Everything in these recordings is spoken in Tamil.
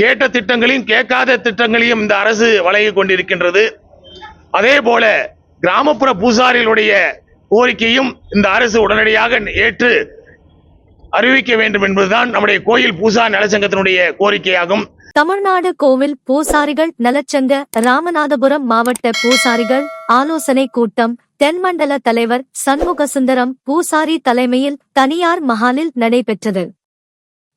கேட்ட திட்டங்களையும் கேட்காத திட்டங்களையும் இந்த அரசு வழங்கி கொண்டிருக்கின்றது. அதே போல கிராமப்புற பூசாரிகளுடைய கோரிக்கையும் இந்த அரசு உடனடியாக ஏற்று அறிவிக்க வேண்டும் என்பதுதான் நம்முடைய கோயில் பூசா நலச்சங்கத்தினுடைய கோரிக்கையாகும். தமிழ்நாடு கோவில் பூசாரிகள் நலச்சங்க ராமநாதபுரம் மாவட்ட பூசாரிகள் ஆலோசனை கூட்டம் தென்மண்டல தலைவர் சண்முகசுந்தரம் பூசாரி தலைமையில் தனியார் மஹாலில் நடைபெற்றது.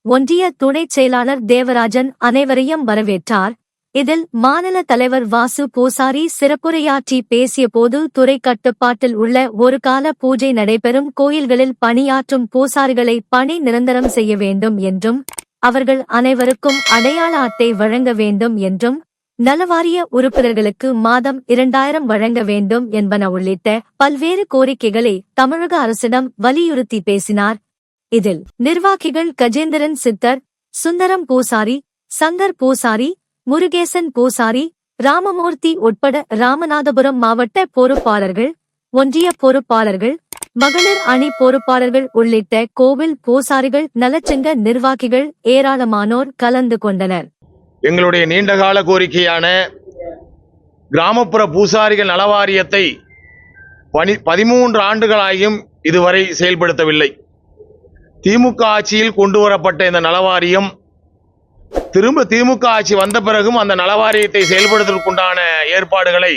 ஒன்றிய துணைச் செயலாளர் தேவராஜன் அனைவரையும் வரவேற்றார். இதில் மாநில தலைவர் வாசு பூசாரி சிறப்புரையாற்றி பேசியபோது துறை கட்டுப்பாட்டில் உள்ள ஒரு கால பூஜை நடைபெறும் கோயில்களில் பணியாற்றும் பூசாரிகளை பணி நிரந்தரம் செய்ய வேண்டும் என்றும் அவர்கள் அனைவருக்கும் அடையாள அட்டை வழங்க வேண்டும் என்றும் நலவாரிய உறுப்பினர்களுக்கு மாதம் இரண்டாயிரம் வழங்க வேண்டும் என்பன உள்ளிட்ட பல்வேறு கோரிக்கைகளை தமிழக அரசிடம் வலியுறுத்தி பேசினார். இதில் நிர்வாகிகள் கஜேந்திரன் சித்தர் சுந்தரம் பூசாரி சங்கர் பூசாரி முருகேசன் பூசாரி ராமமூர்த்தி உட்பட ராமநாதபுரம் மாவட்ட பொறுப்பாளர்கள் ஒன்றிய பொறுப்பாளர்கள் மகளிர் அணி பொறுப்பாளர்கள் உள்ளிட்ட கோவில் பூசாரிகள் நலச்சங்க நிர்வாகிகள் ஏராளமானோர் கலந்து கொண்டனர். எங்களுடைய நீண்டகால கோரிக்கையான கிராமப்புற பூசாரிகள் நலவாரியத்தை பனி பதிமூன்று ஆண்டுகளாயும் இதுவரை செயல்படுத்தவில்லை. திமுக ஆட்சியில் கொண்டு வரப்பட்ட இந்த நலவாரியம் திரும்ப திமுக ஆட்சி வந்த பிறகும் அந்த நலவாரியத்தை செயல்படுத்துவதற்குண்டான ஏற்பாடுகளை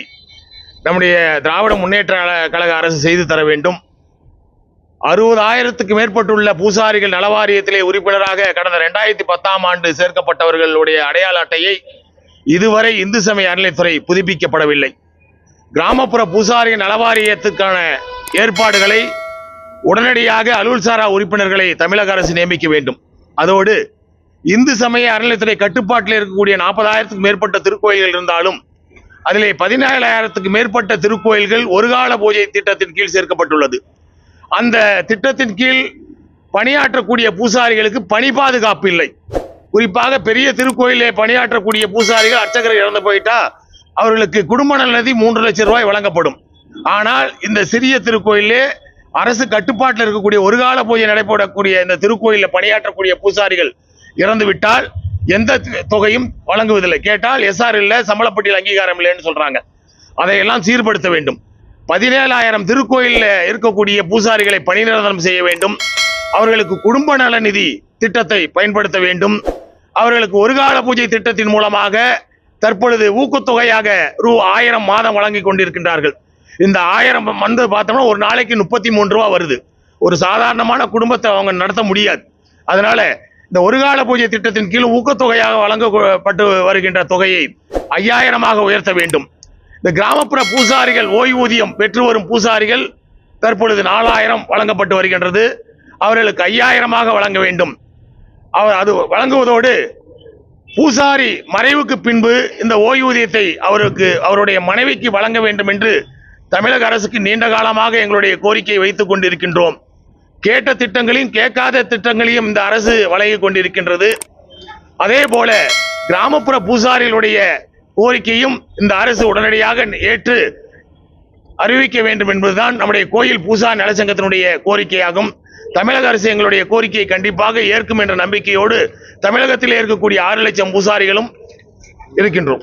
நம்முடைய திராவிட முன்னேற்ற கழக அரசு செய்து தர வேண்டும். அறுபதாயிரத்துக்கு மேற்பட்டுள்ள பூசாரிகள் நலவாரியத்திலே உறுப்பினராக கடந்த ரெண்டாயிரத்தி பத்தாம் ஆண்டு சேர்க்கப்பட்டவர்களுடைய அடையாள அட்டையை இதுவரை இந்து சமய அறநிலைத்துறை புதுப்பிக்கப்படவில்லை. கிராமப்புற பூசாரிகள் நலவாரியத்துக்கான ஏற்பாடுகளை உடனடியாக அலுவல்சாரா உறுப்பினர்களை தமிழக அரசு நியமிக்க வேண்டும். அதோடு இந்து சமய அறநிலையத்துறை கட்டுப்பாட்டில் இருக்கக்கூடிய நாற்பதாயிரத்துக்கு மேற்பட்ட திருக்கோயில்கள் இருந்தாலும் அதிலே பதினேழாயிரத்துக்கு மேற்பட்ட திருக்கோயில்கள் ஒருகால பூஜை திட்டத்தின் கீழ் சேர்க்கப்பட்டுள்ளது. அந்த திட்டத்தின் கீழ் பணியாற்றக்கூடிய பூசாரிகளுக்கு பணி பாதுகாப்பு இல்லை. குறிப்பாக பெரிய திருக்கோயிலே பணியாற்றக்கூடிய பூசாரிகள் அர்ச்சகர் இறந்து போயிட்டா அவர்களுக்கு குடும்ப நலநிதி மூன்று லட்சம் ரூபாய் வழங்கப்படும். ஆனால் இந்த சிறிய திருக்கோயிலே அரசு கட்டுப்பாட்டில் இருக்கக்கூடிய ஒரு கால பூஜை நடைபெறக்கூடிய இந்த திருக்கோயிலில் பணியாற்றக்கூடிய பூசாரிகள் இறந்துவிட்டால் எந்த தொகையும் வழங்குவதில்லை. கேட்டால் எஸ்ஆர் இல்லை சம்பளப்பட்டியல் அங்கீகாரம் இல்லைன்னு சொல்றாங்க. அதையெல்லாம் சீர்படுத்த வேண்டும். பதினேழாயிரம் திருக்கோயிலில் இருக்கக்கூடிய பூசாரிகளை பணிநிரந்தரம் செய்ய வேண்டும். அவர்களுக்கு குடும்ப நல நிதி திட்டத்தை பயன்படுத்த வேண்டும். அவர்களுக்கு ஒரு கால பூஜை திட்டத்தின் மூலமாக தற்பொழுது ஊக்கத்தொகையாக ரூ ஆயிரம் மாதம் வழங்கி கொண்டிருக்கின்றார்கள். இந்த ஆயிரம் மந்து பார்த்தோம்னா ஒரு நாளைக்கு முப்பத்தி மூன்று ரூபா வருது. ஒரு சாதாரணமான குடும்பத்தை அவங்க நடத்த முடியாது. அதனால இந்த ஒரு கால பூஜை திட்டத்தின் கீழ் ஊக்கத்தொகையாக வழங்கப்பட்டு வருகின்ற தொகையை ஐயாயிரமாக உயர்த்த வேண்டும். இந்த கிராமப்புற பூசாரிகள் ஓய்வூதியம் பெற்று வரும் பூசாரிகள் தற்பொழுது நாலாயிரம் வழங்கப்பட்டு வருகின்றது. அவர்களுக்கு ஐயாயிரமாக வழங்க வேண்டும். அவர் அது வழங்குவதோடு பூசாரி மறைவுக்கு பின்பு இந்த ஓய்வூதியத்தை அவருக்கு அவருடைய மனைவிக்கு வழங்க வேண்டும் என்று தமிழக அரசுக்கு நீண்ட காலமாக எங்களுடைய கோரிக்கையை வைத்துக் கொண்டிருக்கின்றோம். கேட்ட திட்டங்களையும் கேட்காத திட்டங்களையும் இந்த அரசு வழங்கி கொண்டிருக்கின்றது. அதே போல கிராமப்புற பூசாரிகளுடைய கோரிக்கையும் இந்த அரசு உடனடியாக ஏற்று அறிவிக்க வேண்டும் என்பதுதான் நம்முடைய கோயில் பூசா நலச்சங்கத்தினுடைய கோரிக்கையாகும். தமிழக அரசு எங்களுடைய கோரிக்கையை கண்டிப்பாக ஏற்கும் என்ற நம்பிக்கையோடு தமிழகத்தில் இருக்கக்கூடிய ஆறு லட்சம் பூசாரிகளும் இருக்கின்றோம்.